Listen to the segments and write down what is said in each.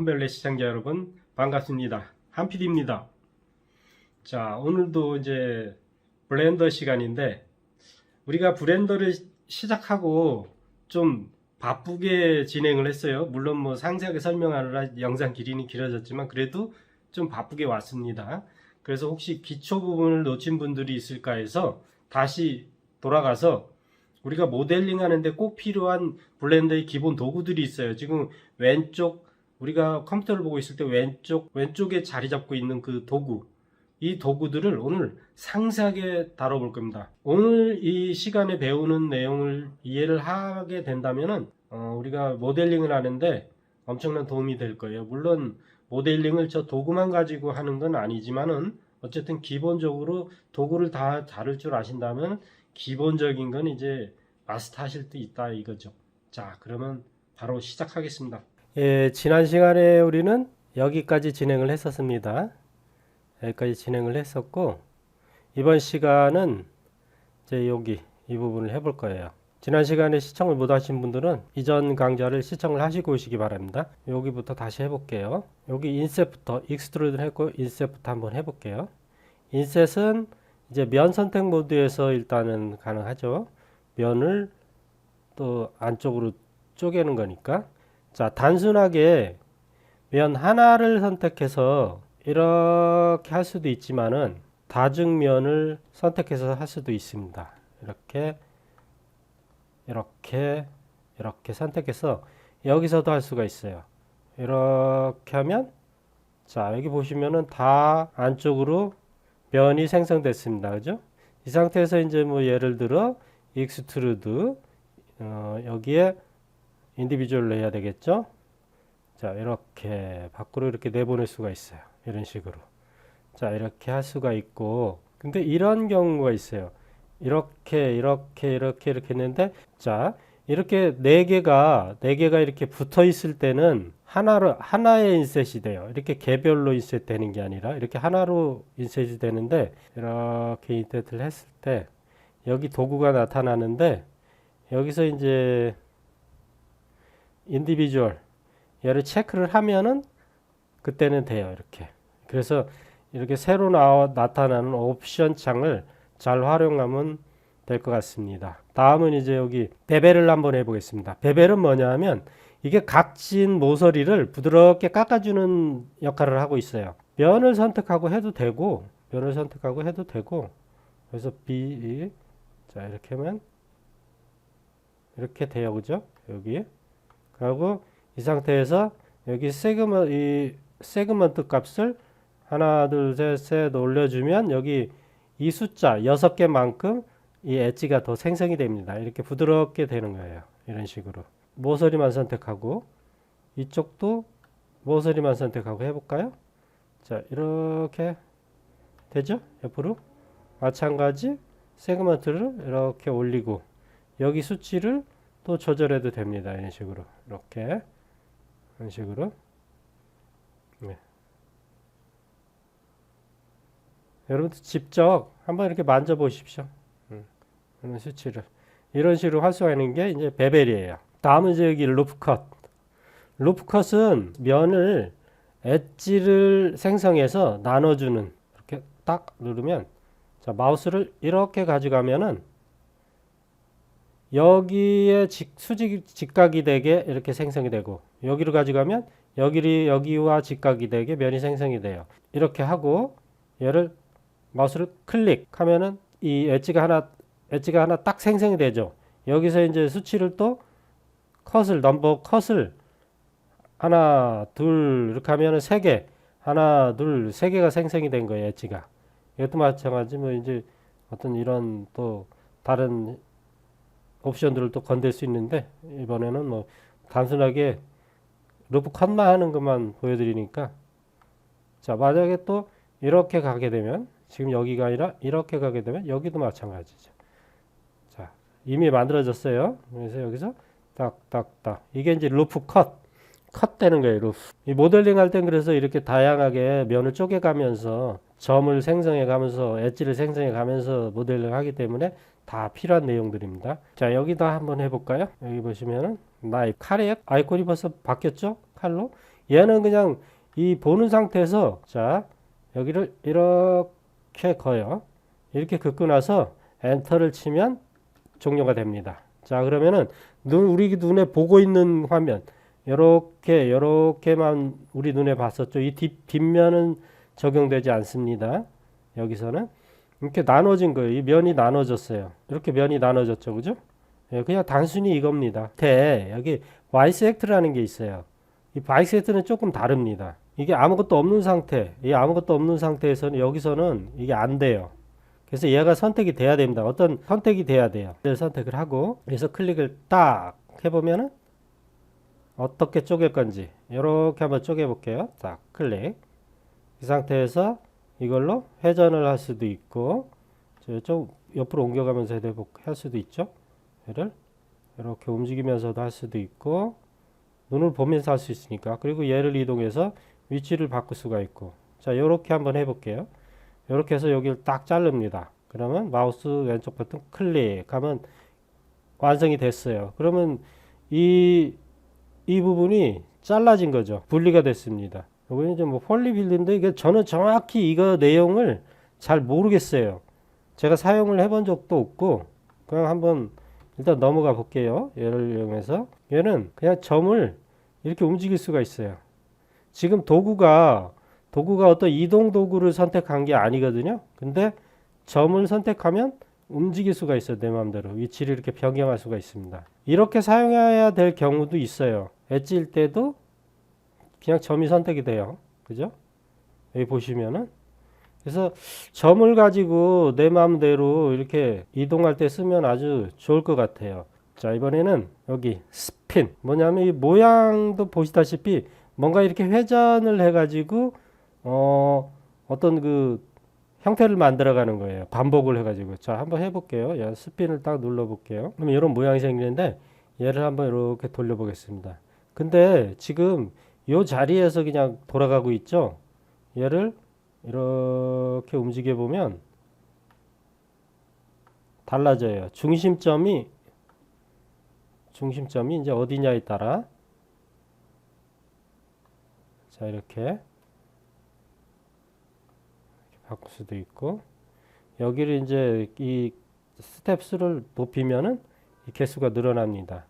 컨벨레 시청자 여러분 반갑습니다. 한필입니다. 자 오늘도 이제 블렌더 시간인데 우리가 블렌더를 시작하고 좀 바쁘게 진행을 했어요. 물론 뭐 상세하게 설명하느라 영상 길이는 길어졌지만 그래도 좀 바쁘게 왔습니다. 그래서 혹시 기초 부분을 놓친 분들이 있을까 해서 다시 돌아가서 우리가 모델링 하는데 꼭 필요한 블렌더의 기본 도구들이 있어요. 지금 왼쪽 우리가 컴퓨터를 보고 있을 때 왼쪽 왼쪽에 자리 잡고 있는 그 도구 이 도구들을 오늘 상세하게 다뤄볼 겁니다. 오늘 이 시간에 배우는 내용을 이해를 하게 된다면은 어, 우리가 모델링을 하는데 엄청난 도움이 될 거예요. 물론 모델링을 저 도구만 가지고 하는 건 아니지만은 어쨌든 기본적으로 도구를 다 다룰 줄 아신다면 기본적인 건 이제 마스터 하실 수 있다 이거죠. 자, 그러면 바로 시작하겠습니다. 예, 지난 시간에 우리는 여기까지 진행을 했었습니다. 여기까지 진행을 했었고, 이번 시간은 이제 여기 이 부분을 해볼 거예요. 지난 시간에 시청을 못 하신 분들은 이전 강좌를 시청을 하시고 오시기 바랍니다. 여기부터 다시 해볼게요. 여기 인셋부터 익스트루드 했고 인셋부터 한번 해볼게요. 인셋은 이제 면 선택 모드에서 일단은 가능하죠. 면을 또 안쪽으로 쪼개는 거니까. 자, 단순하게 면 하나를 선택해서 이렇게 할 수도 있지만은 다중면을 선택해서 할 수도 있습니다. 이렇게 이렇게 이렇게 선택해서 여기서도 할 수가 있어요. 이렇게 하면 자, 여기 보시면은 다 안쪽으로 면이 생성됐습니다. 그죠? 이 상태에서 이제 뭐 예를 들어 익스트루드 어, 여기에 인디비주얼로 해야 되겠죠? 자, 이렇게 밖으로 이렇게 내보낼 수가 있어요. 이런 식으로. 자, 이렇게 할 수가 있고 근데 이런 경우가 있어요. 이렇게 이렇게 이렇게 이렇게 했는데 자, 이렇게 네 개가 네 개가 이렇게 붙어 있을 때는 하나로 하나의 인셋이 돼요. 이렇게 개별로 인셋 되는 게 아니라 이렇게 하나로 인셋이 되는데 이렇게 인셋을 했을 때 여기 도구가 나타나는데 여기서 이제 인디비주얼 얘를 체크를 하면은 그때는 돼요. 이렇게. 그래서 이렇게 새로 나와 나타나는 옵션 창을 잘 활용하면 될 것 같습니다. 다음은 이제 여기 베벨을 한번 해보겠습니다. 베벨은 뭐냐 하면 이게 각진 모서리를 부드럽게 깎아주는 역할을 하고 있어요. 면을 선택하고 해도 되고, 면을 선택하고 해도 되고, 그래서 B, 자, 이렇게 하면 이렇게 돼요. 그죠? 여기. 그리고 이 상태에서 여기 세그먼, 이 세그먼트 값을 하나, 둘, 셋, 셋 올려주면 여기 이 숫자 여섯 개만큼 이 엣지가 더 생성이 됩니다. 이렇게 부드럽게 되는 거예요. 이런 식으로. 모서리만 선택하고 이쪽도 모서리만 선택하고 해볼까요? 자 이렇게 되죠? 옆으로 마찬가지 세그먼트를 이렇게 올리고 여기 수치를 또 조절해도 됩니다. 이런 식으로 이렇게 이런 식으로 네. 여러분도 직접 한번 이렇게 만져보십시오. 음, 이런 수치를 이런 식으로 있는 게 이제 베벨이에요. 다음은 이제 여기 루프컷. 루프컷은 면을 엣지를 생성해서 나눠주는 이렇게 딱 누르면 자 마우스를 이렇게 가져가면은 여기에 직, 수직 직각이 되게 이렇게 생성이 되고 여기로 가져가면 여기 여기와 직각이 되게 면이 생성이 돼요. 이렇게 하고 얘를 마우스를 클릭하면은 이 엣지가 하나 엣지가 하나 딱 생성이 되죠. 여기서 이제 수치를 또 컷을 넘버 컷을 하나 둘 이렇게 하면은 세 개 하나 둘 세 개가 생성이 된 거예요 엣지가 이것도 마찬가지 뭐 이제 어떤 이런 또 다른 옵션들을 또 건들 수 있는데 이번에는 뭐 단순하게 루프 컷만 하는 것만 보여드리니까 자 만약에 또 이렇게 가게 되면 지금 여기가 아니라 이렇게 가게 되면 여기도 마찬가지죠 자 이미 만들어졌어요 그래서 여기서 딱딱딱 이게 이제 루프 컷, 컷 되는 거예요. 루프. 이 모델링 할 땐 그래서 이렇게 다양하게 면을 쪼개가면서 점을 생성해 가면서 엣지를 생성해 가면서 모델링 하기 때문에 다 필요한 내용들입니다. 자 여기다 한번 해볼까요? 여기 보시면은 나이프 칼의 아이콘이 벌써 바뀌었죠? 칼로? 얘는 그냥 이 보는 상태에서 자 여기를 이렇게 거요. 이렇게 긋고 나서 엔터를 치면 종료가 됩니다. 자 그러면은 눈 우리 눈에 보고 있는 화면. 요렇게 요렇게만 우리 눈에 봤었죠. 이 뒷, 뒷면은 적용되지 않습니다. 여기서는 이렇게 나눠진 거예요 이 면이 나눠졌어요 이렇게 면이 나눠졌죠 그죠 예, 그냥 단순히 이겁니다. 대 여기 바이섹트라는 게 있어요. 이 바이섹트는 조금 다릅니다. 이게 아무것도 없는 상태, 이 아무것도 없는 상태에서는 여기서는 이게 안 돼요. 그래서 얘가 선택이 돼야 됩니다. 어떤 선택이 돼야 돼요. 를 선택을 하고 그래서 클릭을 딱 해보면은 어떻게 쪼갤 건지 이렇게 한번 쪼개 볼게요. 딱 클릭. 이 상태에서 이걸로 회전을 할 수도 있고 좀 옆으로 옮겨가면서 할 수도 있죠. 얘를 이렇게 움직이면서도 할 수도 있고 눈을 보면서 할 수 있으니까. 그리고 얘를 이동해서 위치를 바꿀 수가 있고. 자 이렇게 한번 해볼게요. 이렇게 해서 여기를 딱 자릅니다. 그러면 마우스 왼쪽 버튼 클릭하면 완성이 됐어요. 그러면 이, 이 부분이 잘라진 거죠. 분리가 됐습니다 여기는 이제 뭐 폴리빌드인데 이게 저는 정확히 이거 내용을 잘 모르겠어요 제가 사용을 해본 적도 없고 그냥 한번 일단 넘어가 볼게요. 얘를 이용해서 얘는 그냥 점을 이렇게 움직일 수가 있어요. 지금 도구가 도구가 어떤 이동 도구를 선택한 게 아니거든요. 근데 점을 선택하면 움직일 수가 있어요. 내 마음대로 위치를 이렇게 변경할 수가 있습니다. 이렇게 사용해야 될 경우도 있어요. 엣지일 때도 그냥 점이 선택이 돼요. 그죠? 여기 보시면은 그래서 점을 가지고 내 마음대로 이렇게 이동할 때 쓰면 아주 좋을 것 같아요. 자, 이번에는 여기 스핀. 뭐냐면 이 모양도 보시다시피 뭔가 이렇게 회전을 해가지고, 어, 어떤 그 형태를 만들어 가는 거예요. 반복을 해가지고. 자, 한번 해볼게요. 야, 스핀을 딱 눌러볼게요. 그러면 이런 모양이 생기는데 얘를 한번 이렇게 돌려보겠습니다. 근데 지금 이 자리에서 그냥 돌아가고 있죠? 얘를 이렇게 움직여 보면 달라져요. 중심점이 중심점이 이제 어디냐에 따라 자 이렇게, 이렇게 바꿀 수도 있고 여기를 이제 이 스텝 수를 높이면은 이 개수가 늘어납니다.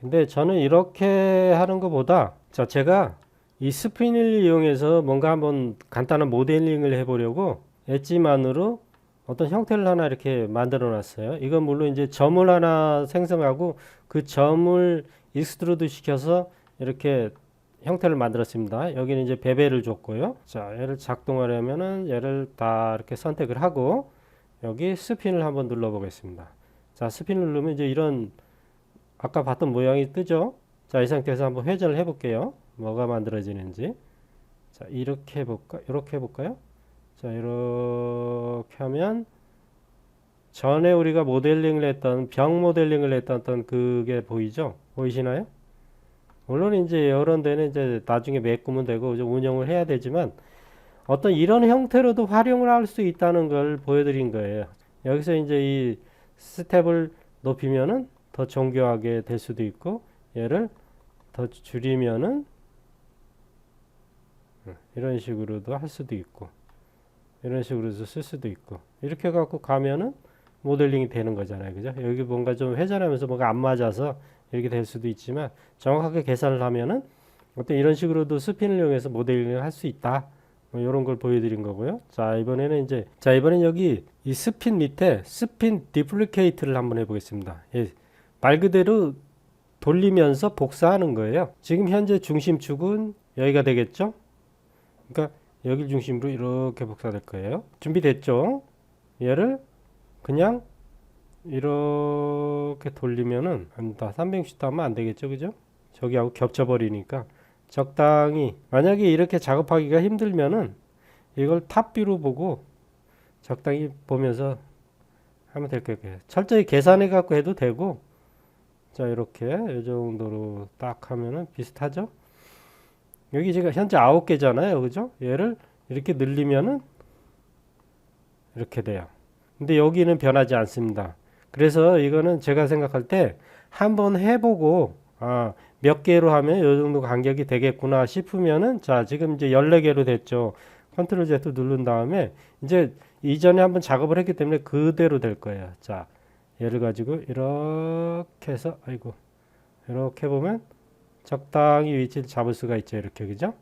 근데 저는 이렇게 하는 것보다 자 제가 이 스핀을 이용해서 뭔가 한번 간단한 모델링을 해보려고 엣지만으로 어떤 형태를 하나 이렇게 만들어 놨어요. 이건 물론 이제 점을 하나 생성하고 그 점을 익스트루드 시켜서 이렇게 형태를 만들었습니다. 여기는 이제 베벨을 줬고요. 자, 얘를 작동하려면은 얘를 다 이렇게 선택을 하고 여기 스핀을 한번 눌러 보겠습니다. 자, 스핀을 누르면 이제 이런 아까 봤던 모양이 뜨죠? 자, 이 상태에서 한번 회전을 해 볼게요. 뭐가 만들어지는지. 자 이렇게 해볼까? 이렇게 해볼까요? 자 이렇게 하면 전에 우리가 모델링을 했던 병 모델링을 했던 그게 보이죠? 보이시나요? 물론 이제 이런 데는 이제 나중에 메꾸면 되고 운영을 해야 되지만 어떤 이런 형태로도 활용을 할 수 있다는 걸 보여드린 거예요. 여기서 이제 이 스텝을 높이면은 더 정교하게 될 수도 있고 얘를 더 줄이면은 이런 식으로도 할 수도 있고 이런 식으로도 쓸 수도 있고 이렇게 갖고 가면은 모델링이 되는 거잖아요. 그죠? 여기 뭔가 좀 회전하면서 뭔가 안 맞아서 이렇게 될 수도 있지만 정확하게 계산을 하면은 어떤 이런 식으로도 스핀을 이용해서 모델링을 할 수 있다. 뭐 이런 걸 보여드린 거고요. 자 이번에는 이제 자 이번엔 여기 이 스핀 밑에 스핀 디플리케이트를 한번 해보겠습니다. 예, 말 그대로 돌리면서 복사하는 거예요 지금 현재 중심축은 여기가 되겠죠 그러니까 여기 중심으로 이렇게 복사될 거예요. 준비됐죠? 얘를 그냥 이렇게 돌리면은 한다. 360도 하면 안 되겠죠. 그죠? 저기하고 겹쳐버리니까 적당히 만약에 이렇게 작업하기가 힘들면은 이걸 탑뷰로 보고 적당히 보면서 하면 될 거예요. 철저히 계산해 갖고 해도 되고 자 이렇게 이 정도로 딱 하면은 비슷하죠? 여기 제가 현재 아홉 개잖아요. 그죠? 얘를 이렇게 늘리면은 이렇게 돼요. 근데 여기는 변하지 않습니다. 그래서 이거는 제가 생각할 때 한번 해보고 아, 몇 개로 하면 이 정도 간격이 되겠구나 싶으면은 자, 지금 이제 14개로 됐죠. 컨트롤 Z 누른 다음에 이제 이전에 한번 작업을 했기 때문에 그대로 될 거예요. 자, 얘를 가지고 이렇게 해서 아이고. 이렇게 보면 적당히 위치를 잡을 수가 있죠. 이렇게 그죠?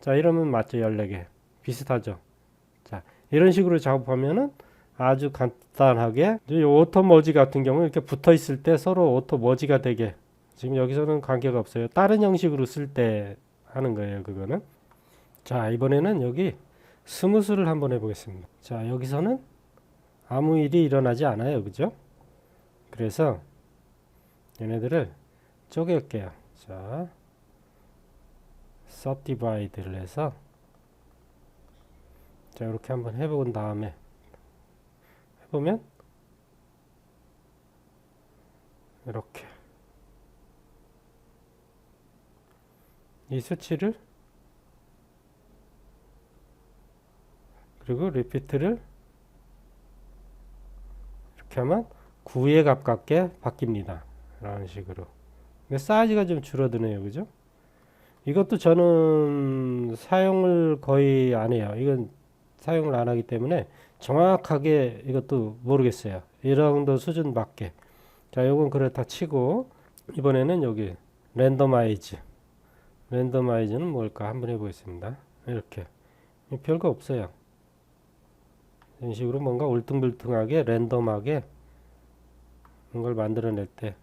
자, 이러면 맞죠. 14개. 비슷하죠. 자, 이런 식으로 작업하면은 아주 간단하게 오토 머지 같은 경우 이렇게 붙어 있을 때 서로 오토 머지가 되게 지금 여기서는 관계가 없어요. 다른 형식으로 쓸 때 하는 거예요. 그거는. 자, 이번에는 여기 스무스를 한번 해보겠습니다. 자, 여기서는 아무 일이 일어나지 않아요. 그죠? 그래서 얘네들을 쪼갤게요. 자, subdivide를 해서 자, 이렇게 한번 해본 다음에 해보면 이렇게 이 수치를 그리고 리피트를 이렇게 하면 9에 가깝게 바뀝니다. 이런 식으로. 근데 사이즈가 좀 줄어드네요. 그죠? 이것도 저는 사용을 거의 안 해요. 이건 사용을 안 하기 때문에 정확하게 이것도 모르겠어요. 이 정도 수준 밖에. 자, 요건 그렇다 치고 이번에는 여기 랜더마이즈. 랜더마이즈는 뭘까 한번 해보겠습니다. 이렇게 별거 없어요. 이런 식으로 뭔가 울퉁불퉁하게 랜덤하게 뭔가를 만들어낼 때,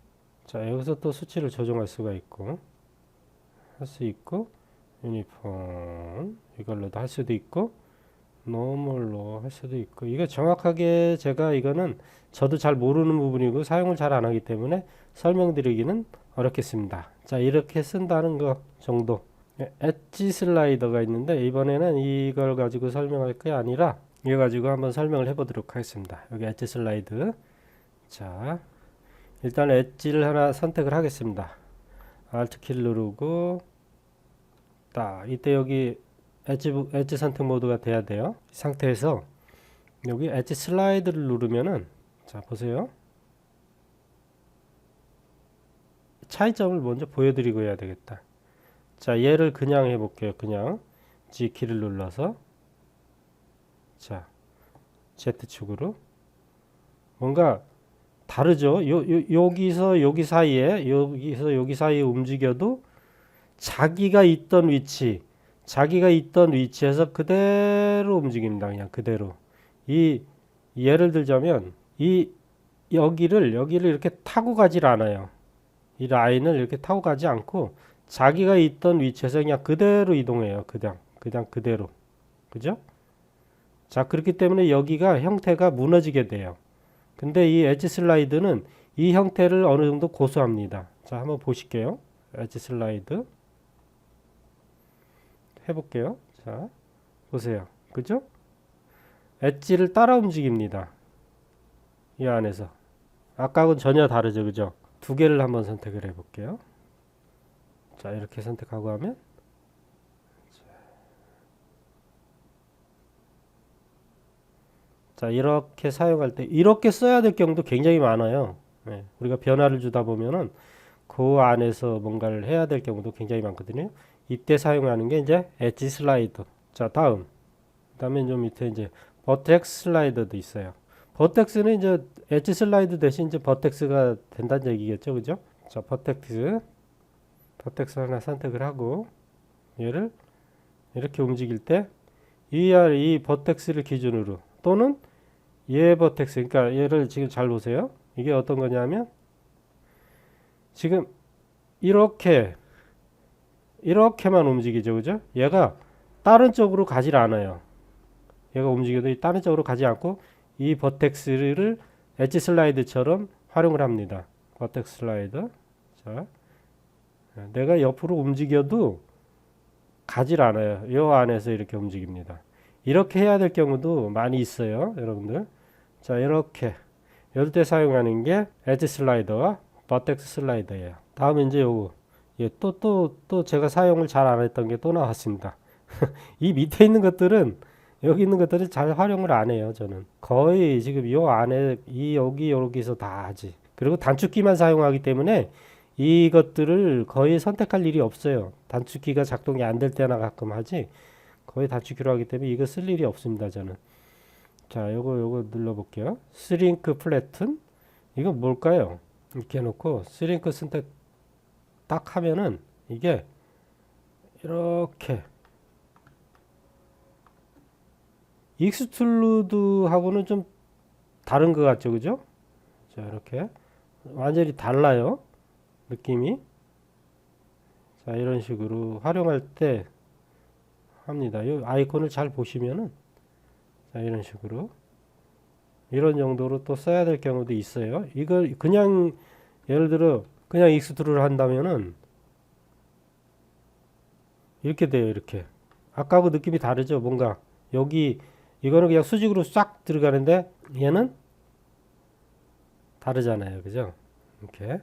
자 여기서 또 수치를 조정할 수가 있고 할 수 있고 유니폼 이걸로도 할 수도 있고 노멀로 할 수도 있고 이거 정확하게 제가 이거는 저도 잘 모르는 부분이고 사용을 잘 안 하기 때문에 설명드리기는 어렵겠습니다. 자 이렇게 쓴다는 거 정도 엣지 슬라이더가 있는데 이번에는 이걸 가지고 설명할 게 아니라 이거 가지고 한번 설명을 해보도록 하겠습니다. 여기 엣지 슬라이드 자 일단 엣지를 하나 선택을 하겠습니다. Alt 키를 누르고 딱 이때 여기 엣지, 부- 엣지 선택 모드가 돼야 돼요. 이 상태에서 여기 엣지 슬라이드를 누르면은 자 보세요. 차이점을 먼저 보여드리고 해야 되겠다. 자 얘를 그냥 해볼게요. 그냥 G 키를 눌러서 자 Z축으로 뭔가 다르죠. 요, 요, 여기서 여기 사이에 여기서 여기 사이에 움직여도 자기가 있던 위치, 자기가 있던 위치에서 그대로 움직입니다. 그냥 그대로. 이 예를 들자면 이 여기를 여기를 이렇게 타고 가질 않아요. 이 라인을 이렇게 타고 가지 않고 자기가 있던 위치에서 그냥 그대로 이동해요. 그냥 그냥 그대로. 그죠? 자, 그렇기 때문에 여기가 형태가 무너지게 돼요. 근데 이 엣지 슬라이드는 이 형태를 어느 정도 고수합니다. 자, 한번 보실게요. 엣지 슬라이드 해볼게요. 자, 보세요. 그죠? 엣지를 따라 움직입니다. 이 안에서. 아까하고는 전혀 다르죠. 그죠? 두 개를 한번 선택을 해볼게요. 자, 이렇게 선택하고 하면 자, 이렇게 사용할 때 이렇게 써야 될 경우도 굉장히 많아요. 네, 우리가 변화를 주다 보면은 그 안에서 뭔가를 해야 될 경우도 굉장히 많거든요. 이때 사용하는 게 이제 엣지 슬라이더. 자, 다음. 그 다음에 좀 밑에 이제 버텍스 슬라이더도 있어요. 버텍스는 이제 엣지 슬라이드 대신 이제 버텍스가 된다는 얘기겠죠. 그죠? 자, 버텍스. 버텍스 하나 선택을 하고 얘를 이렇게 움직일 때 이, 이 버텍스를 기준으로 또는 얘 버텍스 그러니까 얘를 지금 잘 보세요. 이게 어떤 거냐면 지금 이렇게 이렇게만 움직이죠. 그죠? 얘가 다른 쪽으로 가질 않아요. 얘가 움직여도 이 다른 쪽으로 가지 않고 이 버텍스를 엣지 슬라이드처럼 활용을 합니다. 버텍스 슬라이드. 자. 내가 옆으로 움직여도 가질 않아요. 이 안에서 이렇게 움직입니다. 이렇게 해야 될 경우도 많이 있어요, 여러분들. 자, 이렇게 이럴 때 사용하는 게 엣지 슬라이더와 버텍스 슬라이더예요. 다음 이제 요거 예, 또 또 또 제가 사용을 잘 안 했던 게 또 나왔습니다. 이 밑에 있는 것들은 여기 있는 것들은 잘 활용을 안 해요, 저는. 거의 지금 요 안에 이 여기 여기서 다 하지. 그리고 단축키만 사용하기 때문에 이것들을 거의 선택할 일이 없어요. 단축키가 작동이 안 될 때나 가끔 하지 거의 단축키로 하기 때문에 이거 쓸 일이 없습니다. 저는. 자, 요거 요거 눌러 볼게요. 스링크 플래튼 이거 뭘까요? 이렇게 해놓고 스링크 선택 딱 하면은 이게 이렇게 익스트루드하고는 좀 다른 것 같죠, 그죠? 자, 이렇게 완전히 달라요, 느낌이. 자, 이런 식으로 활용할 때 합니다. 이 아이콘을 잘 보시면은 자, 이런 식으로 이런 정도로 또 써야 될 경우도 있어요. 이걸 그냥 예를 들어 그냥 익스트루를 한다면은 이렇게 돼요, 이렇게. 아까하고 느낌이 다르죠, 뭔가 여기 이거는 그냥 수직으로 싹 들어가는데 얘는 다르잖아요. 그죠? 이렇게.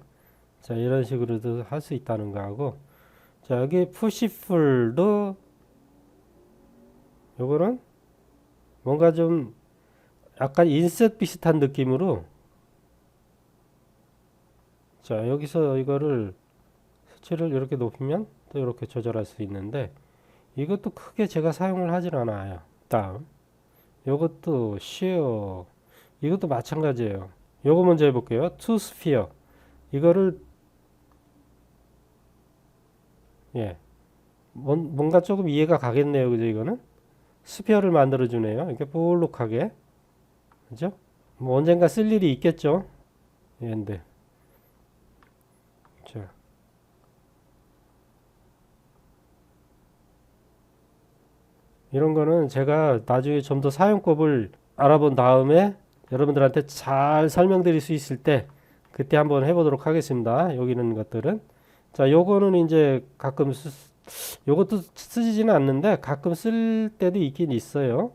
자, 이런 식으로도 할 수 있다는 거 하고. 자, 여기 푸시풀도 요거는 뭔가 좀 약간 인셋 비슷한 느낌으로 자, 여기서 이거를 수치를 이렇게 높이면 또 이렇게 조절할 수 있는데 이것도 크게 제가 사용을 하질 않아요. 다음. 요것도 shear 이것도 마찬가지예요. 요거 먼저 해볼게요. to sphere 이거를 예 뭔, 뭔가 조금 이해가 가겠네요. 그죠 이거는 스피어를 만들어 주네요. 이렇게 볼록하게 그죠? 뭐 언젠가 쓸 일이 있겠죠. 얘인데 자 이런 거는 제가 나중에 좀 더 사용법을 알아본 다음에 여러분들한테 잘 설명드릴 수 있을 때 그때 한번 해보도록 하겠습니다. 여기 있는 것들은 자 요거는 이제 가끔 쓰, 요것도 쓰지는 않는데 가끔 쓸 때도 있긴 있어요.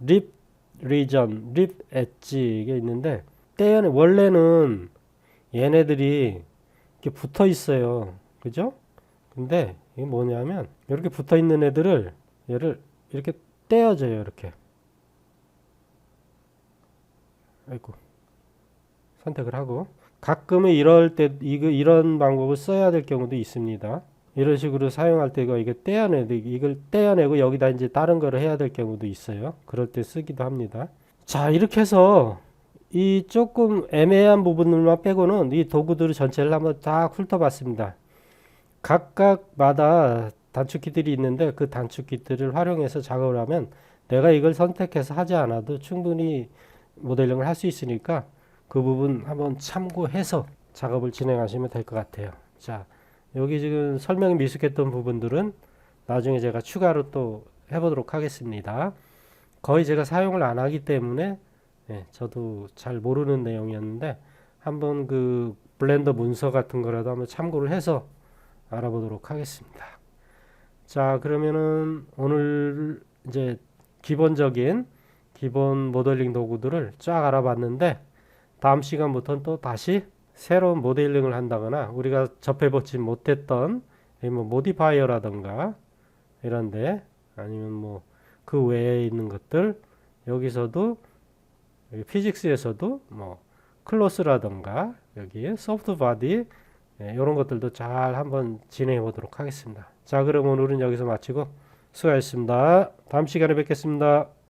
립 리전, 립 엣지 이게 있는데 떼어내 원래는 얘네들이 이렇게 붙어 있어요. 그죠? 근데 이게 뭐냐면 이렇게 붙어 있는 애들을 얘를 이렇게 떼어져요. 이렇게. 아이고. 선택을 하고 가끔은 이럴 때 이거 이런 방법을 써야 될 경우도 있습니다. 이런 식으로 사용할 때 이거 이게 떼어내도 이걸 떼어내고 여기다 이제 다른 거를 해야 될 경우도 있어요. 그럴 때 쓰기도 합니다. 자, 이렇게 해서 이 조금 애매한 부분들만 빼고는 이 도구들 전체를 한번 딱 훑어봤습니다. 각각마다 단축키들이 있는데 그 단축키들을 활용해서 작업을 하면 내가 이걸 선택해서 하지 않아도 충분히 모델링을 할 수 있으니까 그 부분 한번 참고해서 작업을 진행하시면 될 것 같아요. 자, 여기 지금 설명이 미숙했던 부분들은 나중에 제가 추가로 또 해보도록 하겠습니다. 거의 제가 사용을 안 하기 때문에 예, 저도 잘 모르는 내용이었는데 한번 그 블렌더 문서 같은 거라도 한번 참고를 해서 알아보도록 하겠습니다. 자, 그러면은 오늘 이제 기본적인 기본 모델링 도구들을 쫙 알아봤는데 다음 시간부터는 또 다시 새로운 모델링을 한다거나 우리가 접해보지 못했던 뭐 모디파이어라든가 이런데 아니면 뭐 그 외에 있는 것들 여기서도 여기 피직스에서도 뭐 클로스라든가 여기 소프트 바디 예, 이런 것들도 잘 한번 진행해 보도록 하겠습니다. 자 그럼 오늘은 여기서 마치고 수고하셨습니다. 다음 시간에 뵙겠습니다.